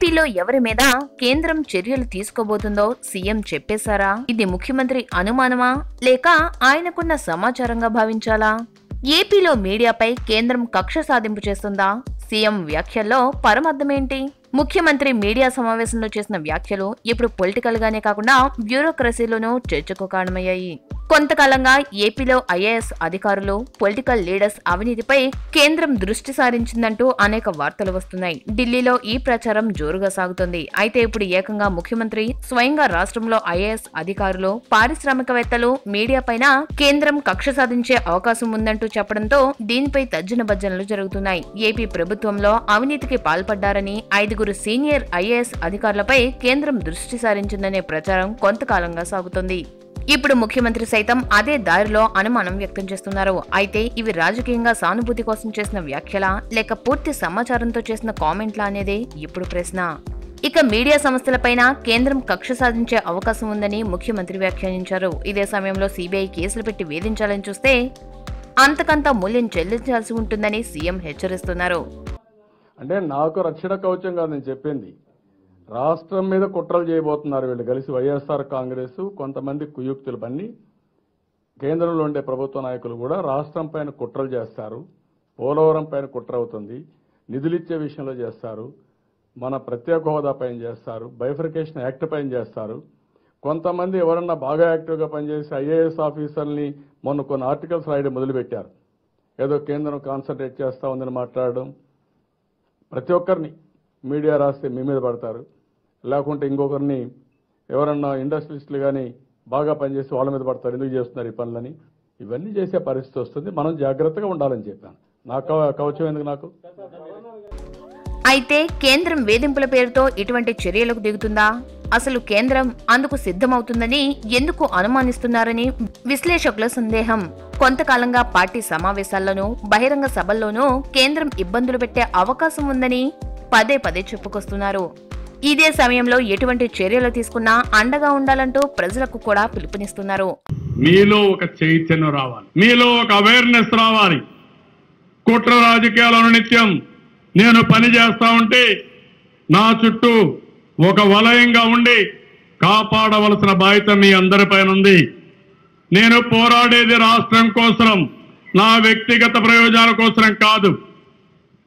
ఏపీలో ఎవరి మీద కేంద్రం చర్యలు తీసుకోబోతుందో సీఎం చెప్పేశారా? ఇది ముఖ్యమంత్రి అనుమానమా? లేక ఆయనకున్న సమాచారంగా భావించాలా? ఏపీలో మీడియాపై కేంద్రం కక్ష సాధింపు చేస్తుందా? సీఎం వ్యాఖ్యల్లో పరమర్థమేంటి? ముఖ్యమంత్రి మీడియా సమావేశంలో చేసిన వ్యాఖ్యలు ఇప్పుడు పొలిటికల్ గానే కాకుండా బ్యూరోక్రసీలోనూ చర్చకు కారణమయ్యాయి. కొంతకాలంగా ఏపీలో ఐఏఎస్ అధికారులు పొలిటికల్ లీడర్స్ అవినీతిపై కేంద్రం దృష్టి సారించిందంటూ అనేక వార్తలు వస్తున్నాయి. ఢిల్లీలో ఈ ప్రచారం జోరుగా సాగుతుంది. అయితే ఇప్పుడు ఏకంగా ముఖ్యమంత్రి స్వయంగా రాష్ట్రంలో ఐఏఎస్ అధికారులు పారిశ్రామికవేత్తలు మీడియా పైన కేంద్రం కక్ష సాధించే అవకాశం ఉందంటూ చెప్పడంతో దీనిపై తర్జన భర్జనలు జరుగుతున్నాయి. ఏపీ ప్రభుత్వంలో అవినీతికి పాల్పడ్డారని ఐదుగురు సీనియర్ ఐఏఎస్ అధికారులపై కేంద్రం దృష్టి సారించిందనే ప్రచారం కొంతకాలంగా సాగుతోంది. ఇప్పుడు ముఖ్యమంత్రి సైతం అదే దారిలో అనుమానం వ్యక్తం చేస్తున్నారు. అయితే ఇవి రాజకీయంగా సానుభూతి కోసం చేసిన వ్యాఖ్యలా లేక పూర్తి సమాచారంతో చేసిన కామెంట్లా అనేదే ఇప్పుడు ప్రశ్న. ఇక మీడియా సంస్థలపైన కేంద్రం కక్ష సాధించే అవకాశం ఉందని ముఖ్యమంత్రి వ్యాఖ్యానించారు. ఇదే సమయంలో సీబీఐ కేసులు పెట్టి వేధించాలని చూస్తే అంతకంత మూల్యం చెల్లించాల్సి ఉంటుందని సీఎం హెచ్చరిస్తున్నారు. అంటే నాకు రక్షణ కవచం కాదు నేను చెప్పింది. రాష్ట్రం మీద కుట్రలు చేయబోతున్నారు వీళ్ళు. కలిసి వైఎస్ఆర్ కాంగ్రెస్ కొంతమంది కుయుక్తులు బండి కేంద్రంలో ఉండే ప్రభుత్వ నాయకులు కూడా రాష్ట్రం పైన కుట్రలు చేస్తారు. పోలవరం పైన కుట్ర అవుతుంది. నిధులిచ్చే విషయంలో చేస్తారు. మన ప్రత్యేక హోదా పైన చేస్తారు. బైఫర్కేషన్ యాక్ట్ పైన చేస్తారు. కొంతమంది ఎవరన్నా బాగా యాక్టివ్గా పనిచేసి ఐఏఎస్ ఆఫీసర్ని మొన్న కొన్ని ఆర్టికల్స్ రాయడం మొదలుపెట్టారు. ఏదో కేంద్రం కాన్సన్ట్రేట్ చేస్తూ ఉందని మాట్లాడడం ప్రతి ఒక్కరిని మీడియా రాస్తే మీ మీద పడతారు. లేకుంటే ఇంకొకరిని ఎవరన్నా ఇండస్ట్రియలిస్టులు కానీ బాగా పనిచేసి వాళ్ళ మీద పడతారు. ఎందుకు చేస్తున్నారు ఈ పనులని? ఇవన్నీ చేసే పరిస్థితి వస్తుంది. మనం జాగ్రత్తగా ఉండాలని చెప్పాను. నాకు కవచం ఎందుకు నాకు? అయితే కేంద్రం వేధింపుల పేరుతో ఇటువంటి చర్యలకు దిగుతుందా? అసలు కేంద్రం అందుకు సిద్ధమవుతుందని ఎందుకు అనుమానిస్తున్నారని విశ్లేషకుల సందేహం. కొంతకాలంగా పార్టీ సమావేశాల్లోనూ బహిరంగ సభల్లోనూ కేంద్రం ఇబ్బందులు పెట్టే అవకాశం ఉందని పదే పదే చెప్పుకొస్తున్నారు. ఇదే సమయంలో ఎటువంటి చర్యలు తీసుకున్నా అండగా ఉండాలంటూ ప్రజలకు కూడా పిలుపునిస్తున్నారు. మీలో ఒక చైతన్యం రావాలి. మీలో ఒక అవేర్నెస్ రావాలి. కుట్ర రాజకీయాలను నిత్యం నేను పని చేస్తా ఉంటే నా చుట్టూ ఒక వలయంగా ఉండి కాపాడవలసిన బాధ్యత మీ అందరిపైన ఉంది. నేను పోరాడేది రాష్ట్రం కోసం నా వ్యక్తిగత ప్రయోజనాల కోసం కాదు.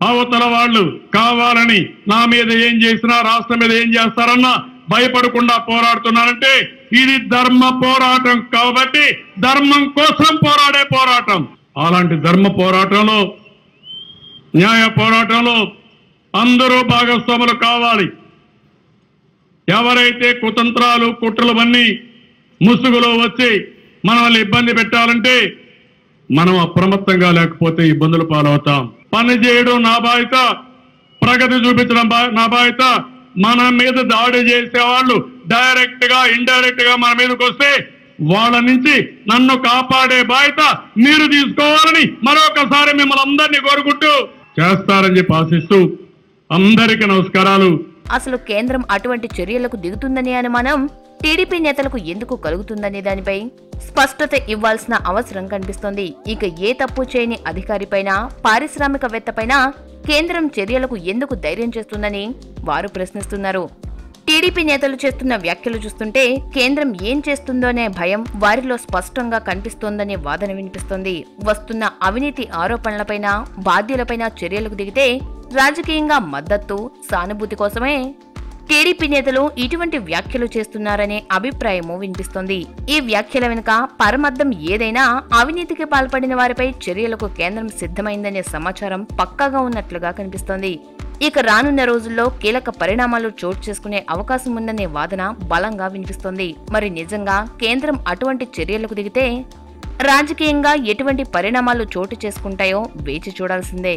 అవతల వాళ్ళు కావాలని నా మీద ఏం చేసినా రాష్ట్రం మీద ఏం చేస్తారన్నా భయపడకుండా పోరాడుతున్నారంటే ఇది ధర్మ పోరాటం కాబట్టి ధర్మం కోసం పోరాడే పోరాటం. అలాంటి ధర్మ పోరాటంలో న్యాయ పోరాటంలో అందరూ భాగస్వాములు కావాలి. ఎవరైతే కుతంత్రాలు కుట్రలవన్నీ ముసుగులో వచ్చి మనల్ని ఇబ్బంది పెట్టాలంటే మనం అప్రమత్తంగా లేకపోతే ఇబ్బందులు పాలవుతాం. పని చేయడం నా బాధ్యత ప్రగతి చూపించడం బా- నా బాధ్యత. మన మీద దాడి చేసే వాళ్ళు డైరెక్ట్గా ఇండైరెక్ట్గా మన మీదకి వస్తే వాళ్ళ నుంచి నన్ను కాపాడే బాధ్యత మీరు తీసుకోవాలని మరొకసారి మిమ్మల్ని అందరినీ కోరుకుంటూ చేస్తారని చెప్పి ఆశిస్తూ అందరికీ నమస్కారాలు. అసలు కేంద్రం అటువంటి చర్యలకు దిగుతుందనే అనుమానం టీడీపీ నేతలకు ఎందుకు కలుగుతుందనే దానిపై స్పష్టత ఇవ్వాల్సిన అవసరం కనిపిస్తోంది. ఇక ఏ తప్పు చేయని అధికారిపైన పారిశ్రామికవేత్తపైన కేంద్రం చర్యలకు ఎందుకు ధైర్యం చేస్తుందని వారు ప్రశ్నిస్తున్నారు. టీడీపీ నేతలు చేస్తున్న వ్యాఖ్యలు చూస్తుంటే కేంద్రం ఏం చేస్తుందోనే భయం వారిలో స్పష్టంగా కనిపిస్తోందనే వాదన వినిపిస్తోంది. వస్తున్న అవినీతి ఆరోపణలపైన బాధ్యులపైన చర్యలకు దిగితే రాజకీయంగా మద్దతు సానుభూతి కోసమే టీడీపీ నేతలు ఇటువంటి వ్యాఖ్యలు చేస్తున్నారనే అభిప్రాయము వినిపిస్తోంది. ఈ వ్యాఖ్యల వెనుక పరమర్థం ఏదైనా అవినీతికి పాల్పడిన వారిపై చర్యలకు కేంద్రం సిద్ధమైందనే సమాచారం పక్కాగా ఉన్నట్లుగా కనిపిస్తోంది. ఇక రానున్న రోజుల్లో కీలక పరిణామాలు చోటు చేసుకునే అవకాశం ఉందనే వాదన బలంగా వినిపిస్తోంది. మరి నిజంగా కేంద్రం అటువంటి చర్యలకు దిగితే రాజకీయంగా ఎటువంటి పరిణామాలు చోటు చేసుకుంటాయో వేచి చూడాల్సిందే.